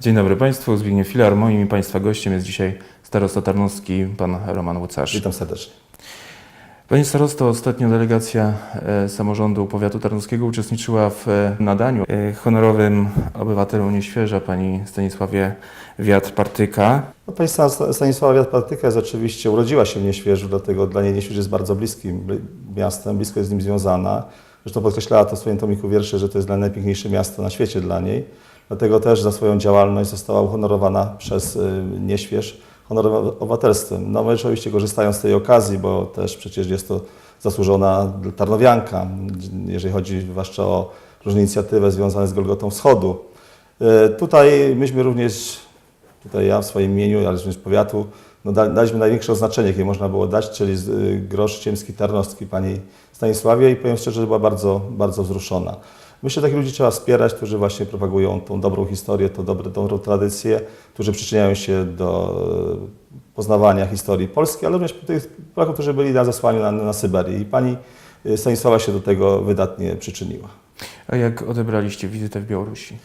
Dzień dobry Państwu, Zbigniew Filar. Moim i Państwa gościem jest dzisiaj starosta tarnowski, pan Roman Łucarz. Witam serdecznie. Panie starosto, ostatnio delegacja e, samorządu powiatu tarnowskiego uczestniczyła w e, nadaniu e, honorowym obywatelom Nieświeża, pani Stanisławie Wiatr-Partyka. No, pani Stan- Stanisława Wiatr-Partyka jest oczywiście, urodziła się w Nieświeżu, dlatego dla niej Nieśwież jest bardzo bliskim bli- miastem, blisko jest z nim związana. Zresztą podkreślała to w swoim tomiku wierszy, że to jest najpiękniejsze miasto na świecie dla niej. Dlatego też za swoją działalność została uhonorowana przez y, Nieśwież honorowym obywatelstwem. No my oczywiście korzystając z tej okazji, bo też przecież jest to zasłużona tarnowianka, jeżeli chodzi zwłaszcza o różne inicjatywy związane z Golgotą Wschodu. Y, Tutaj myśmy również tutaj ja w swoim imieniu, ale również powiatu, no da, daliśmy największe oznaczenie, jakie można było dać, czyli y, grosz ciemski tarnowski pani Stanisławie i powiem szczerze, że była bardzo, bardzo wzruszona. Myślę, że takich ludzi trzeba wspierać, którzy właśnie propagują tą dobrą historię, tą dobre, dobrą tradycję, którzy przyczyniają się do e, poznawania historii Polski, ale również tych Polaków, którzy byli na zesłaniu na, na Syberii. I pani y, Stanisława się do tego wydatnie przyczyniła. A jak odebraliście wizytę w Białorusi?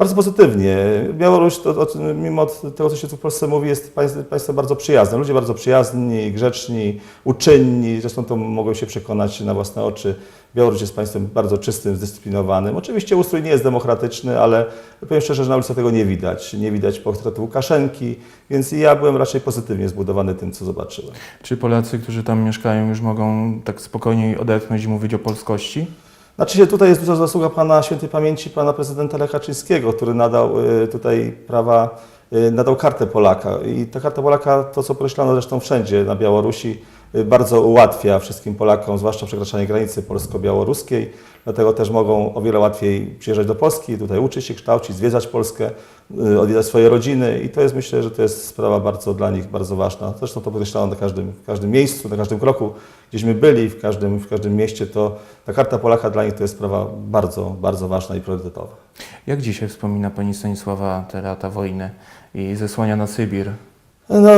Bardzo pozytywnie. Białoruś, to, to, mimo tego, co się tu w Polsce mówi, jest państw- państwo bardzo przyjazne. Ludzie bardzo przyjazni, grzeczni, uczynni. Zresztą to mogą się przekonać na własne oczy. Białoruś jest państwem bardzo czystym, zdyscyplinowanym. Oczywiście ustrój nie jest demokratyczny, ale powiem szczerze, że na ulicy tego nie widać. Nie widać portretu Łukaszenki, więc ja byłem raczej pozytywnie zbudowany tym, co zobaczyłem. Czy Polacy, którzy tam mieszkają, już mogą tak spokojniej odetchnąć i mówić o polskości? Znaczy tutaj jest duża zasługa pana świętej pamięci, pana prezydenta Lecha Kaczyńskiego, który nadał y, tutaj prawa, y, nadał kartę Polaka. I ta karta Polaka, to co podkreślano zresztą wszędzie na Białorusi, bardzo ułatwia wszystkim Polakom, zwłaszcza przekraczanie granicy polsko-białoruskiej. Dlatego też mogą o wiele łatwiej przyjeżdżać do Polski, tutaj uczyć się, kształcić, zwiedzać Polskę, y, odwiedzać swoje rodziny i to jest myślę, że to jest sprawa bardzo dla nich bardzo ważna. Zresztą to podkreślano na każdym, w każdym miejscu, na każdym kroku, gdzieśmy byli, w każdym, w każdym mieście, to ta karta Polaka dla nich to jest sprawa bardzo, bardzo ważna i priorytetowa. Jak dzisiaj wspomina pani Stanisława te lata wojny i zesłania na Sybir? No,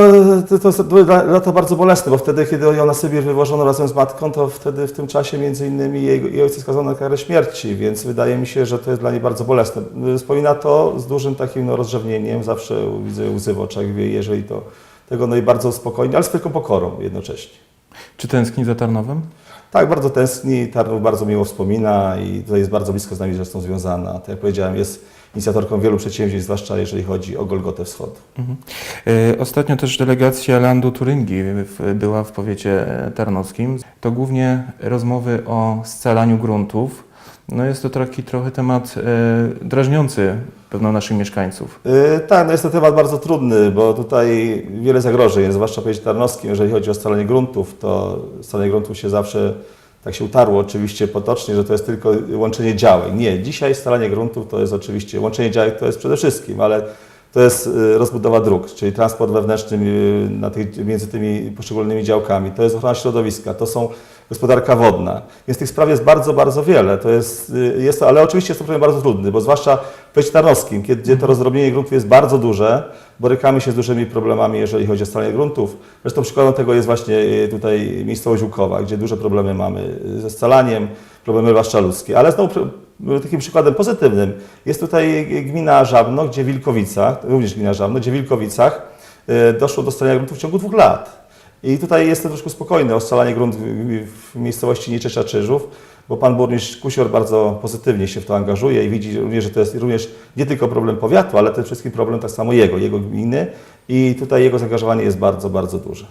to, to, były la- lata bardzo bolesne, bo wtedy, kiedy ją na Sybir wywożono razem z matką, to wtedy w tym czasie między innymi jej, jej ojciec skazano na karę śmierci, więc wydaje mi się, że to jest dla niej bardzo bolesne. Wspomina to z dużym takim no, rozrzewnieniem, zawsze widzę łzy w oczach, jeżeli to tego, no i bardzo spokojnie, ale z wielką pokorą jednocześnie. Czy tęskni za Tarnowem? Tak, bardzo tęskni, Tarnów bardzo miło wspomina i tutaj jest bardzo blisko z nami zresztą związana. Tak jak powiedziałem, jest inicjatorką wielu przedsięwzięć, zwłaszcza jeżeli chodzi o Golgotę Wschodu. E, Ostatnio też delegacja Landu Turyngii w- była w powiecie tarnowskim. To głównie rozmowy o scalaniu gruntów. No jest to taki trochę temat e, drażniący pewno naszych mieszkańców. Yy, tak, no jest to temat bardzo trudny, bo tutaj wiele zagrożeń zwłaszcza powiecie tarnowskim. Jeżeli chodzi o scalanie gruntów, to scalanie gruntów się zawsze tak się utarło oczywiście potocznie, że to jest tylko łączenie działek. Nie, dzisiaj scalanie gruntów to jest oczywiście, łączenie działek to jest przede wszystkim, ale to jest y, rozbudowa dróg, czyli transport wewnętrzny y, między tymi poszczególnymi działkami, to jest ochrona środowiska, to są gospodarka wodna. Więc tych spraw jest bardzo, bardzo wiele. To jest, y, jest ale oczywiście jest to problem bardzo trudny, bo zwłaszcza w powiecie tarnowskim, gdzie to rozdrobnienie gruntów jest bardzo duże, borykamy się z dużymi problemami, jeżeli chodzi o scalanie gruntów. Zresztą przykładem tego jest właśnie tutaj miejscowość Łukowa, gdzie duże problemy mamy ze scalaniem, problemy zwłaszcza ludzkie. Ale znowu takim przykładem pozytywnym jest tutaj gmina Żabno, gdzie Wilkowicach, również gmina Żabno, gdzie w Wilkowicach y, doszło do scalania gruntów w ciągu dwóch lat. I tutaj jestem troszkę spokojny o scalanie gruntów w- w miejscowości Nieczesza Czyżów, bo pan burmistrz Kusior bardzo pozytywnie się w to angażuje i widzi również, że to jest również nie tylko problem powiatu, ale przede wszystkim problem tak samo jego, jego gminy i tutaj jego zaangażowanie jest bardzo, bardzo duże.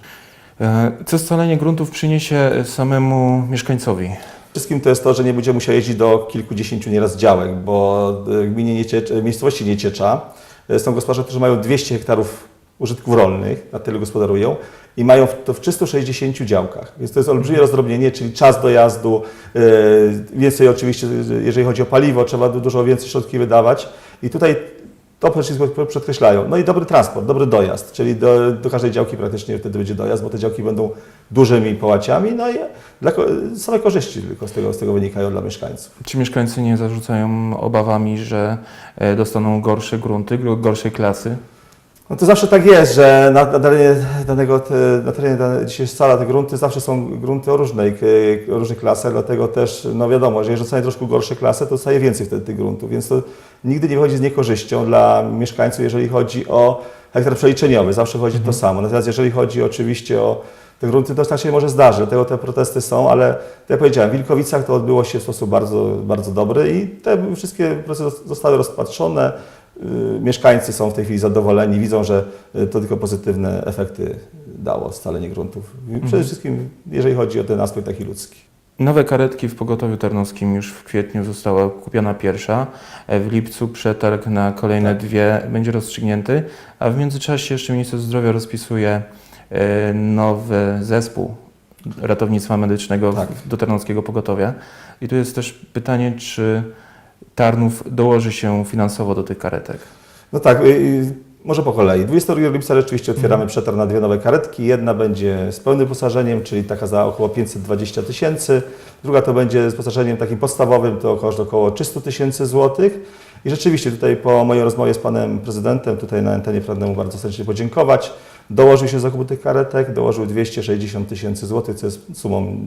E, Co scalenie gruntów przyniesie samemu mieszkańcowi? Wszystkim to jest to, że nie będziemy musieli jeździć do kilkudziesięciu nieraz działek, bo w gminie Nieciecz, miejscowości Nieciecza e, są gospodarze, którzy mają 200 hektarów użytków rolnych, na tyle gospodarują i mają to w 360 działkach. Więc to jest olbrzymie rozdrobnienie, czyli czas dojazdu, e, więcej oczywiście, jeżeli chodzi o paliwo, trzeba du- dużo więcej środki wydawać. I tutaj to wszystko podkreślają. No i dobry transport, dobry dojazd, czyli do, do każdej działki praktycznie wtedy będzie dojazd, bo te działki będą dużymi połaciami, no i dla, same korzyści tylko z tego, z tego wynikają dla mieszkańców. Czy mieszkańcy nie zarzucają obawami, że e, dostaną gorsze grunty, gr- gorszej klasy? No to zawsze tak jest, że na, na terenie danego, na terenie dzisiaj scala te grunty zawsze są grunty o różnej, różnych klasach, dlatego też, no wiadomo, że jeżeli dostanie troszkę gorsze klasy, to dostaje więcej wtedy tych gruntów, więc to nigdy nie wychodzi z niekorzyścią dla mieszkańców, jeżeli chodzi o hektar przeliczeniowy, zawsze chodzi to samo. Natomiast jeżeli chodzi oczywiście o te grunty, to tak się może zdarzy, dlatego te protesty są, ale tak jak powiedziałem, w Wilkowicach to odbyło się w sposób bardzo, bardzo dobry i te wszystkie procesy zostały rozpatrzone. Y, Mieszkańcy są w tej chwili zadowoleni, widzą, że y, to tylko pozytywne efekty dało scalenie gruntów. Przede wszystkim, jeżeli chodzi o ten aspekt taki ludzki. Nowe karetki w pogotowiu tarnowskim już w kwietniu została kupiona pierwsza. E, W lipcu przetarg na kolejne dwie będzie rozstrzygnięty, a w międzyczasie jeszcze minister zdrowia rozpisuje e, nowy zespół ratownictwa medycznego Tak. do tarnowskiego pogotowia. I tu jest też pytanie, czy Tarnów dołoży się finansowo do tych karetek. No tak, y, y, może po kolei. 22 lipca rzeczywiście otwieramy przetarg na dwie nowe karetki. Jedna będzie z pełnym wyposażeniem, czyli taka za około 520 tysięcy. Druga to będzie z wyposażeniem takim podstawowym, to około, około 300 tysięcy złotych. I rzeczywiście tutaj po mojej rozmowie z panem prezydentem, tutaj na antenie pragnę mu bardzo serdecznie podziękować. Dołożył się zakupu tych karetek, dołożył 260 tysięcy złotych, co jest sumą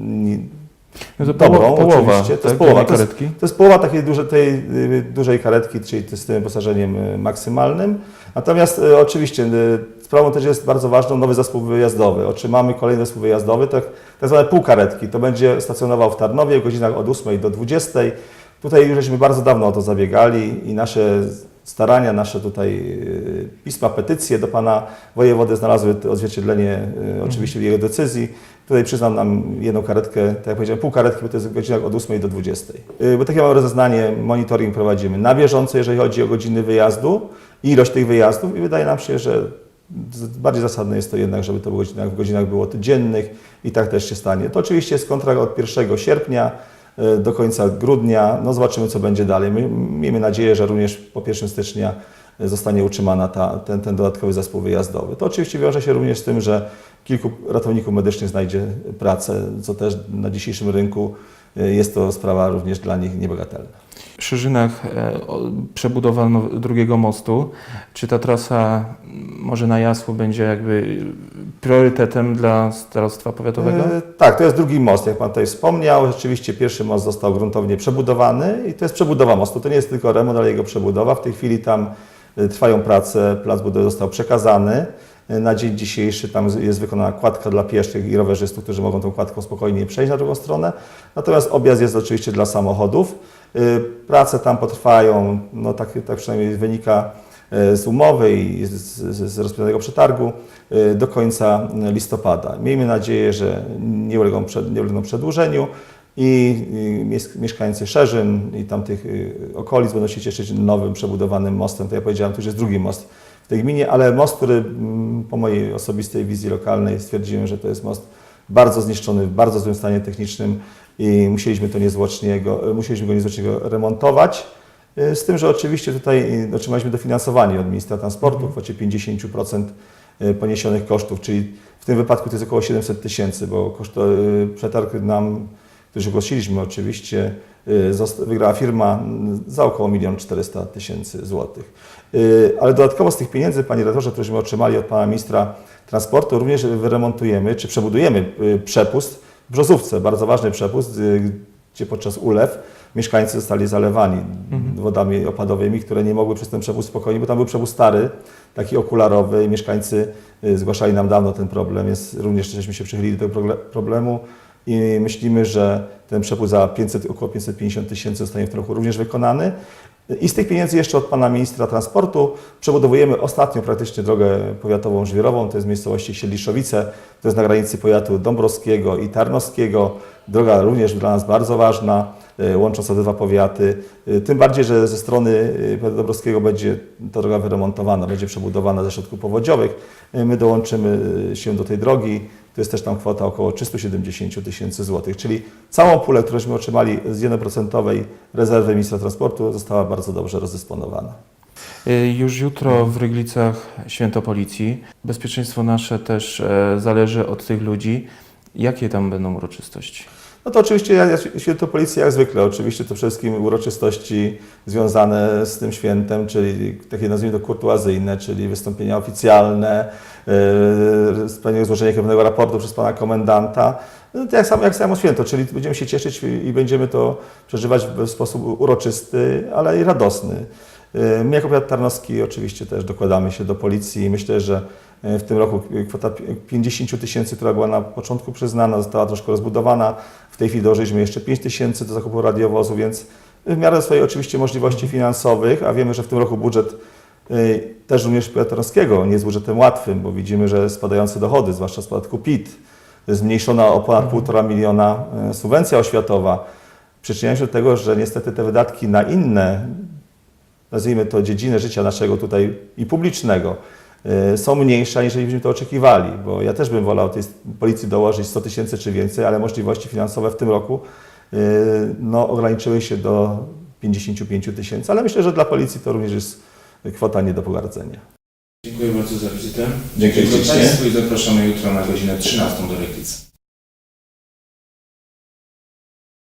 No to Dobrą, poło- połowa, oczywiście. To tak, jest połowa. jednej To jest- karetki. To jest połowa takiej duże, tej y, dużej karetki, czyli z tym wyposażeniem y, maksymalnym. Natomiast y, oczywiście y, sprawą też jest bardzo ważną nowy zespół wyjazdowy. Otrzymamy kolejny zespół wyjazdowy, tak, tak zwane półkaretki. To będzie stacjonował w Tarnowie w godzinach od 8 do 20. Tutaj już żeśmy bardzo dawno o to zabiegali i nasze starania, nasze tutaj y, pisma, petycje do pana wojewody znalazły odzwierciedlenie oczywiście w jego decyzji. Tutaj przyznam nam jedną karetkę, tak jak powiedziałem, pół karetki, bo to jest w godzinach od 8 do 20. Y, Bo takie mamy rozeznanie, monitoring prowadzimy na bieżąco, jeżeli chodzi o godziny wyjazdu ilość tych wyjazdów i wydaje nam się, że bardziej zasadne jest to jednak, żeby to w godzinach, w godzinach było to dziennych i tak też się stanie. To oczywiście jest kontrakt od 1 sierpnia y, do końca grudnia. No zobaczymy, co będzie dalej. My, miejmy nadzieję, że również po 1 stycznia y, zostanie utrzymana ta, ten, ten dodatkowy zespół wyjazdowy. To oczywiście wiąże się również z tym, że kilku ratowników medycznych znajdzie pracę, co też na dzisiejszym rynku y, jest to sprawa również dla nich niebagatelna. W Szerzynach e, przebudowano drugiego mostu. Czy ta trasa może na Jasło będzie jakby priorytetem dla starostwa powiatowego? E, Tak, to jest drugi most, jak Pan tutaj wspomniał. Rzeczywiście pierwszy most został gruntownie przebudowany i to jest przebudowa mostu. To nie jest tylko remont, ale jego przebudowa. W tej chwili tam e, trwają prace, plac budowy został przekazany. E, Na dzień dzisiejszy tam jest wykonana kładka dla pieszych i rowerzystów, którzy mogą tą kładką spokojnie przejść na drugą stronę. Natomiast objazd jest oczywiście dla samochodów. E, Prace tam potrwają, no tak, tak przynajmniej wynika e, z umowy i z, z, rozpoczętego przetargu e, do końca listopada. Miejmy nadzieję, że nie ulegną, przed, nie ulegną przedłużeniu i, i mies- mieszkańcy Szerzyn i tamtych y, okolic będą się cieszyć nowym, przebudowanym mostem. To ja powiedziałem, to już jest drugi most w tej gminie, ale most, który mm, po mojej osobistej wizji lokalnej stwierdziłem, że to jest most bardzo zniszczony, w bardzo złym stanie technicznym i musieliśmy to niezwłocznie go, musieliśmy go niezwłocznie go remontować. Y, Z tym, że oczywiście tutaj y, otrzymaliśmy dofinansowanie od ministra transportu w kwocie 50% y, poniesionych kosztów, czyli w tym wypadku to jest około 700 tysięcy, bo koszt, przetarg nam, który ogłosiliśmy oczywiście, wygrała firma y, za około 1 400 tysięcy złotych. Y, Ale dodatkowo z tych pieniędzy, panie redaktorze, któreśmy otrzymali od pana ministra transportu, również wyremontujemy, czy przebudujemy y, przepust w Brzozówce, bardzo ważny przepust, y, gdzie podczas ulew mieszkańcy zostali zalewani wodami opadowymi, które nie mogły przez ten przepust spokojnie, bo tam był przepust stary, taki okularowy. I mieszkańcy y, zgłaszali nam dawno ten problem, więc również żeśmy się przychylili do tego problemu i myślimy, że ten przepust za 500, około 550 tysięcy zostanie w tym roku również wykonany. I z tych pieniędzy jeszcze od pana ministra transportu przebudowujemy ostatnią praktycznie drogę powiatową żwirową, to jest w miejscowości Siedliszowice, to jest na granicy powiatu dąbrowskiego i tarnowskiego. Droga również dla nas bardzo ważna, e, łącząca dwa powiaty. E, Tym bardziej, że ze strony e, powiatu dąbrowskiego będzie ta droga wyremontowana, będzie przebudowana ze środków powodziowych. My dołączymy się do tej drogi. To jest też tam kwota około 370 tysięcy złotych, czyli całą pulę, którąśmy otrzymali z 1% rezerwy ministra transportu została bardzo dobrze rozdysponowana. Y, Już jutro w Ryglicach święto policji. Bezpieczeństwo nasze też e, zależy od tych ludzi. Jakie tam będą uroczystości? No to oczywiście ja, policji jak zwykle, oczywiście to wszystkim uroczystości związane z tym świętem, czyli takie nazwijmy to kurtuazyjne, czyli wystąpienia oficjalne, yy, spełnienie złożenia pewnego raportu przez pana komendanta. No, to jak samo, jak samo święto, czyli będziemy się cieszyć i będziemy to przeżywać w sposób uroczysty, ale i radosny. Yy, My jako powiat tarnowski oczywiście też dokładamy się do policji i myślę, że w tym roku kwota 50 tysięcy, która była na początku przyznana, została troszkę rozbudowana. W tej chwili dołożyliśmy jeszcze 5 tysięcy do zakupu radiowozu, więc w miarę swojej oczywiście możliwości finansowych, a wiemy, że w tym roku budżet y, też również powiatu tarnowskiego nie jest budżetem łatwym, bo widzimy, że spadające dochody, zwłaszcza z podatku PIT, zmniejszona o ponad 1,5 miliona y, subwencja oświatowa, przyczyniają się do tego, że niestety te wydatki na inne, nazwijmy to dziedziny życia naszego tutaj i publicznego, są mniejsze, aniżeli byśmy to oczekiwali, bo ja też bym wolał tej policji dołożyć 100 tysięcy czy więcej, ale możliwości finansowe w tym roku y, no, ograniczyły się do 55 tysięcy, ale myślę, że dla policji to również jest kwota nie do pogardzenia. Dziękuję bardzo za wizytę. Dziękuję Dziękuję. Państwu i zapraszamy jutro na godzinę 13 do Legnicy.